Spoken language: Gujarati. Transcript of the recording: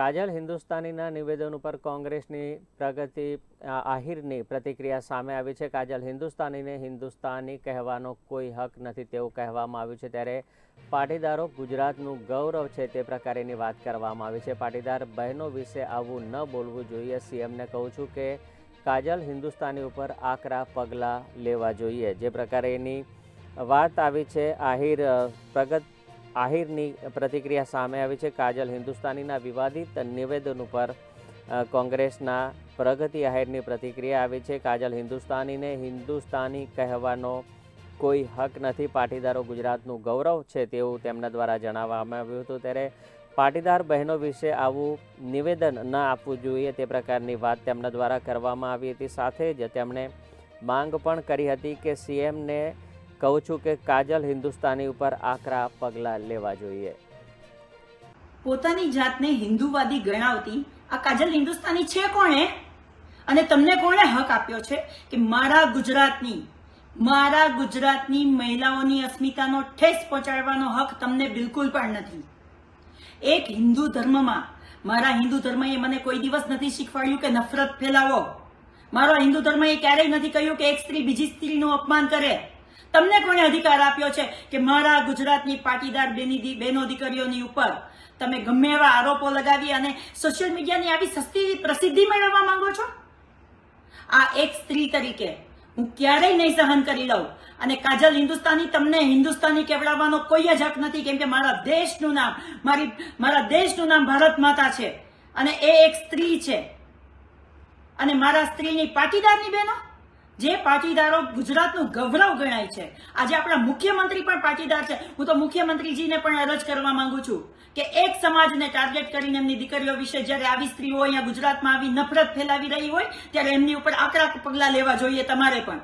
કાજલ હિન્દુસ્તાનીના નિવેદન ઉપર કોંગ્રેસની પ્રગતિ આહિરની પ્રતિક્રિયા સામે આવી છે. કાજલ હિન્દુસ્તાનીને હિન્દુસ્તાની કહેવાનો કોઈ હક નથી તેવું કહેવામાં આવ્યું છે. ત્યારે પાટીદારો ગુજરાતનું ગૌરવ છે તે પ્રકારેની વાત કરવામાં આવી છે. પાટીદાર બહેનો વિશે આવું ન બોલવું જોઈએ. સીએમને કહું છું કે કાજલ હિન્દુસ્તાની ઉપર આકરા પગલાં લેવા જોઈએ. જે પ્રકારે એની વાત આવી છે, આહિર પ્રગત આહિરની પ્રતિક્રિયા સામે આવી છે. કાજલ હિન્દુસ્તાનીના વિવાદિત નિવેદન ઉપર કોંગ્રેસના પ્રગતિ આહિરની પ્રતિક્રિયા આવી છે. કાજલ હિન્દુસ્તાનીને હિન્દુસ્તાની કહેવાનો કોઈ હક નથી. પાટીદારો ગુજરાતનું ગૌરવ છે તેવું તેમના દ્વારા જણાવવામાં આવ્યું હતું. ત્યારે પાટીદાર બહેનો વિશે આવું નિવેદન ન આપવું જોઈએ તે પ્રકારની વાત તેમના દ્વારા કરવામાં આવી હતી. સાથે જ તેમણે માંગ પણ કરી હતી કે સીએમને કહું છું કે કાજલ હિન્દુસ્તાની ઉપર આકરા પગલાં લેવા જોઈએ. પોતાની જાતને હિન્દુવાદી ગણાવતી આ કાજલ હિન્દુસ્તાની છે કોણે? અને તમને કોણે હક આપ્યો છે કે મારા ગુજરાતની મારા ગુજરાતની મહિલાઓની અસ્મિતાનો ઠેસ પહોંચાડવાનો હક તમને બિલકુલ પણ નથી. એક હિન્દુ ધર્મમાં, મારા હિન્દુ ધર્મએ મને કોઈ દિવસ નથી શીખવાડ્યું કે નફરત ફેલાવો. મારો હિન્દુ ધર્મએ ક્યારેય નથી કહ્યું કે એક સ્ત્રી બીજી સ્ત્રીનું અપમાન કરે. તમને કોણે અધિકાર આપ્યો છે કે મારા ગુજરાતની પાટીદાર બેની બહેનો દીકરીઓની ઉપર તમે ગમે એવા આરોપો લગાવી અને સોશિયલ મીડિયાની આવી સસ્તી પ્રસિદ્ધિ મેળવવા માંગો છો? આ એક સ્ત્રી તરીકે હું ક્યારેય નહીં સહન કરી લઉં અને કાજલ હિન્દુસ્તાની તમને હિન્દુસ્તાની કેવડાવવાનો કોઈ જ હક નથી, કેમ કે મારા દેશનું નામ, મારી મારા દેશનું નામ ભારત માતા છે અને એ એક સ્ત્રી છે. અને મારા સ્ત્રીની પાટીદારની બહેનો જે પાટીદારો ગુજરાતનું ગૌરવ ગણાય છે. આજે આપણા મુખ્યમંત્રી પણ પાટીદાર છે. હું તો મુખ્યમંત્રીજીને પણ અરજ કરવા માંગુ છું કે એક સમાજને ટાર્ગેટ કરીને એમની દીકરીઓ વિશે જ્યારે આવી સ્ત્રીઓ અહીંયા ગુજરાતમાં આવી નફરત ફેલાવી રહી હોય, ત્યારે એમની ઉપર આકરા પગલાં લેવા જોઈએ તમારે પણ.